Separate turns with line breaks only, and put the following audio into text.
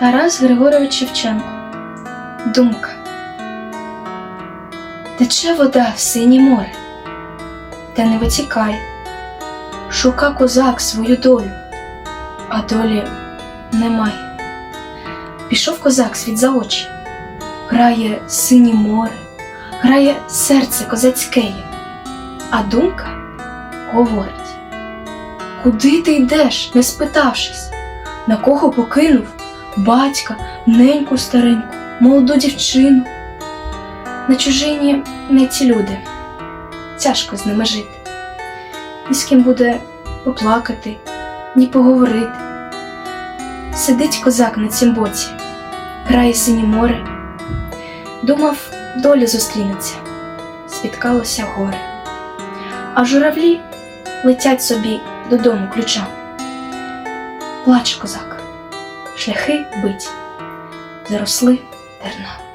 Тарас Григорович Шевченко. Думка. Тече вода в синє море, та не витікає. Шука козак свою долю, а долі немає. Пішов козак світ за очі, грає синє море, грає серце козацькеє, а думка говорить. Куди ти йдеш, не спитавшись, на кого покинув батька, неньку стареньку, молоду дівчину? На чужині не ті люди, тяжко з ними жити, ні з ким буде поплакати, ні поговорити. Сидить козак на цім боці, грає синє море, думав, доля зустрінеться, спіткалося горе, а журавлі летять собі додому ключами. Плаче козак, шляхи бить, заросли тернами.